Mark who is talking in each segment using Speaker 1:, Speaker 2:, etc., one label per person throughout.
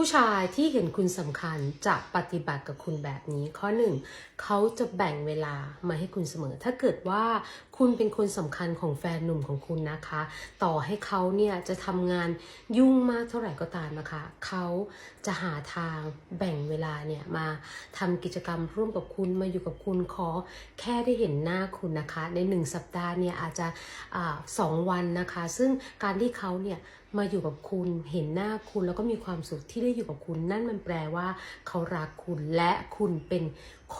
Speaker 1: ผู้ชายที่เห็นคุณสำคัญจะปฏิบัติกับคุณแบบนี้ ข้อหนึ่งเขาจะแบ่งเวลามาให้คุณเสมอ ถ้าเกิดว่าคุณเป็นคนสำคัญของแฟนหนุ่มของคุณนะคะ ต่อให้เขาเนี่ยจะทำงานยุ่งมากเท่าไหร่ก็ตามนะคะเขาจะหาทางแบ่งเวลาเนี่ยมาทำกิจกรรมร่วมกับคุณมาอยู่กับคุณขอแค่ได้เห็นหน้าคุณนะคะ ในหนึ่งสัปดาห์เนี่ยอาจจะสองวันนะคะ ซึ่งการที่เขาเนี่ยมาอยู่กับคุณเห็นหน้าคุณแล้วก็มีความสุขที่ได้อยู่กับคุณ นั่นมันแปลว่า เขารักคุณและคุณเป็น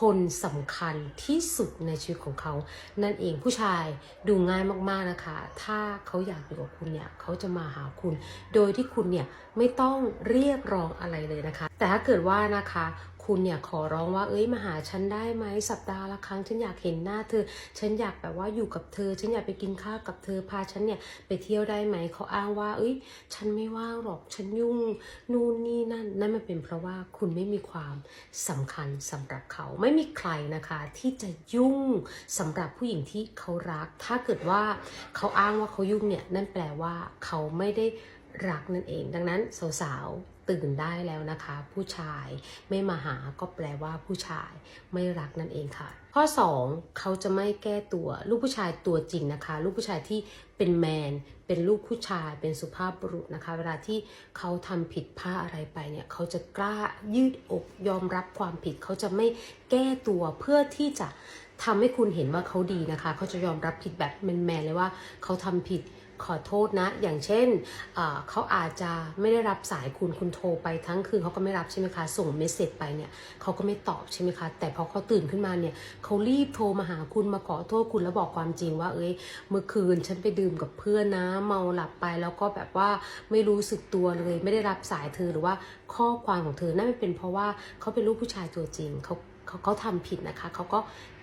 Speaker 1: คนสำคัญที่สุดในชีวิตของเขา นั่นเองผู้ชายดูง่ายมากๆนะคะ ถ้าเขาอยากอยู่กับคุณเนี่ยเขาจะมาหาคุณ โดยที่คุณเนี่ยไม่ต้องเรียกร้องอะไรเลยนะคะ แต่ถ้าเกิดว่านะคะ คุณเนี่ยขอร้องว่าเอ้ยมาหาฉันได้ไหมสัปดาห์ละครั้งฉันอยากเห็นหน้าเธอ ฉันอยากแบบว่าอยู่กับเธอ ฉันอยากไปกินข้าวกับเธอพาฉันเนี่ยไปเที่ยวได้ไหมเขาอ้างว่า เอ้ย ฉันไม่ว่างหรอกฉันยุ่งนู่นนี่นั่นนั่นมันเป็นเพราะว่าคุณไม่มีความสำคัญสำหรับเขาไม่มีใครนะคะที่จะยุ่งสำหรับผู้หญิงที่เขารัก ถ้าเกิดว่าเขาอ้างว่าเขายุ่งเนี่ยนั่นแปลว่าเขาไม่ได้ รักนั่นเอง ดังนั้นสาวๆตื่นได้แล้วนะคะ ผู้ชายไม่มาหาก็แปลว่าผู้ชายไม่รักนั่นเองค่ะ ข้อ 2 เขาจะไม่แก้ตัวลูกผู้ชายตัวจริงนะคะ ลูกผู้ชายที่เป็นแมน เป็นลูกผู้ชาย เป็นสุภาพบุรุษนะคะ เวลาที่เขาทำผิดพลาดอะไรไปเนี่ย เขาจะกล้ายืดอกยอมรับความผิด เขาจะไม่แก้ตัวเพื่อที่จะทำให้คุณเห็นว่าเขาดีนะคะ เขาจะยอมรับผิดแบบแมนๆเลยว่าเขาทำผิด ขอโทษนะ อย่างเช่นเขาอาจจะไม่ได้รับสายคุณคุณโทรไปทั้งคืนเขาก็ไม่รับใช่ไหมคะ ส่งเมสเซจไปเนี่ยเขาก็ไม่ตอบใช่ไหมคะ แต่พอเขาตื่นขึ้นมาเนี่ยเขารีบโทรมาหาคุณมาขอโทษคุณแล้วบอกความจริงว่า เอ้ย เมื่อคืนฉันไปดื่มกับเพื่อนนะ เมาหลับไปแล้วก็แบบว่าไม่รู้สึกตัวเลย ไม่ได้รับสายเธอหรือว่าข้อความของเธอนั่นเป็นเพราะว่าเขาเป็นลูกผู้ชายตัวจริงเขาเขาเขาทำผิดนะคะเขาก็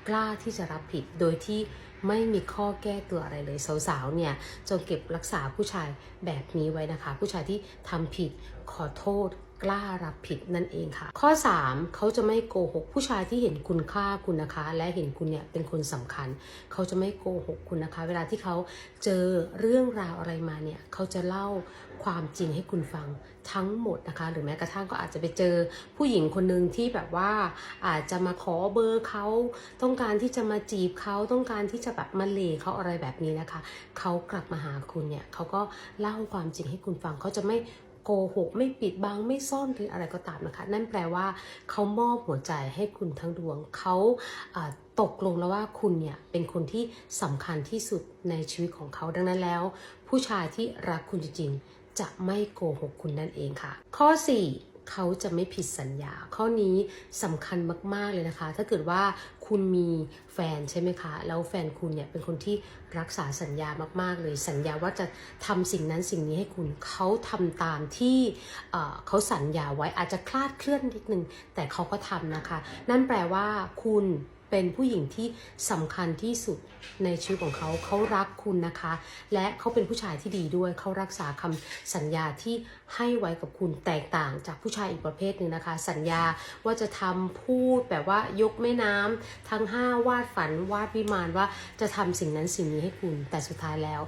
Speaker 1: กล้าที่จะรับผิดโดยที่ ไม่มีข้อแก้ตัวอะไรเลยสาวๆเนี่ยจงเก็บรักษาผู้ชายแบบนี้ไว้นะคะ ผู้ชายที่ทำผิดขอโทษ กล้ารับผิดนั่นเองค่ะ ข้อ 3 เขาจะไม่โกหกผู้ชายที่เห็นคุณค่าคุณนะคะ และเห็นคุณเนี่ยเป็นคนสำคัญ เขาจะไม่โกหกคุณนะคะ เวลาที่เขาเจอเรื่องราวอะไรมาเนี่ยเขาจะเล่าความจริงให้คุณฟังทั้งหมดนะคะ หรือแม้กระทั่งก็อาจจะไปเจอผู้หญิงคนหนึ่งที่แบบว่าอาจจะมาขอเบอร์เขาต้องการที่จะมาจีบเขาต้องการที่จะแบบมาเลเขาอะไรแบบนี้นะคะ เขากลับมาหาคุณเนี่ยเขาก็เล่าความจริงให้คุณฟังเขาจะไม่ โกหก ไม่ปิดบังไม่ซ่อนหรืออะไรก็ตามนะคะ นั่นแปลว่าเขามอบหัวใจให้คุณทั้งดวงเขาตกลงแล้วว่าคุณเนี่ยเป็นคนที่สำคัญที่สุดในชีวิตของเขาดังนั้นแล้ว ผู้ชายที่รักคุณจริงๆจะไม่โกหกคุณนั่นเองค่ะ ข้อ 4 เขาจะไม่ผิดสัญญา ข้อนี้สำคัญมาก ๆ เลยนะคะ ถ้าเกิดว่าคุณมีแฟนใช่ไหมคะ แล้วแฟนคุณเนี่ยเป็นคนที่รักษาสัญญามาก ๆ เลย สัญญาว่าจะทำสิ่งนั้นสิ่งนี้ให้คุณเขาทำตามที่เขาสัญญาไว้อาจจะคลาดเคลื่อนนิดนึง แต่เขาก็ทำนะคะ นั่นแปลว่าคุณ เป็นผู้หญิงที่สำคัญที่สุดในชีวิตของเขา เขารักคุณนะคะ และเขาเป็นผู้ชายที่ดีด้วย เขารักษาคำสัญญาที่ให้ไว้กับคุณแตกต่างจากผู้ชายอีกประเภทหนึ่งนะคะ สัญญาว่าจะทำพูดแบบว่ายกแม่น้ำทั้งห้าวาดฝันวาดวิมานว่าจะทำสิ่งนั้นสิ่งนี้ให้คุณ แต่สุดท้ายแล้ว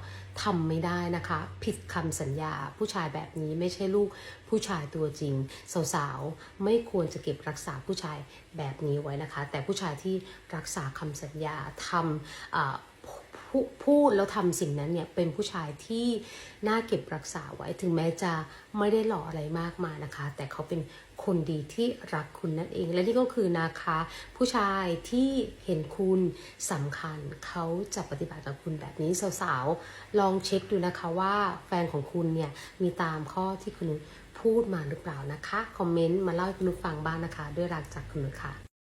Speaker 1: ทำไม่ได้นะคะ ผิดคำสัญญา ผู้ชายแบบนี้ไม่ใช่ลูกผู้ชายตัวจริง สาวๆ ไม่ควรจะเก็บรักษาผู้ชายแบบนี้ไว้นะคะ แต่ผู้ชายที่รักษาคำสัญญาทำพูดแล้วทำสิ่งนั้นเนี่ยเป็นผู้ชายที่น่าเก็บรักษาไว้ถึงแม้จะไม่ได้หล่ออะไรมากมายนะคะ แต่เขาเป็น คนดีที่รักคุณนั่นเอง และนี่ก็คือนะคะ ผู้ชายที่เห็นคุณสำคัญเขาจะปฏิบัติกับคุณแบบนี้สาวๆลองเช็คดูนะคะว่าแฟนของคุณเนี่ยมีตามข้อที่คุณพูดมาหรือเปล่านะคะ คอมเมนต์มาเล่าให้คุณฟังบ้างนะคะ ด้วยรักจากคุณค่ะ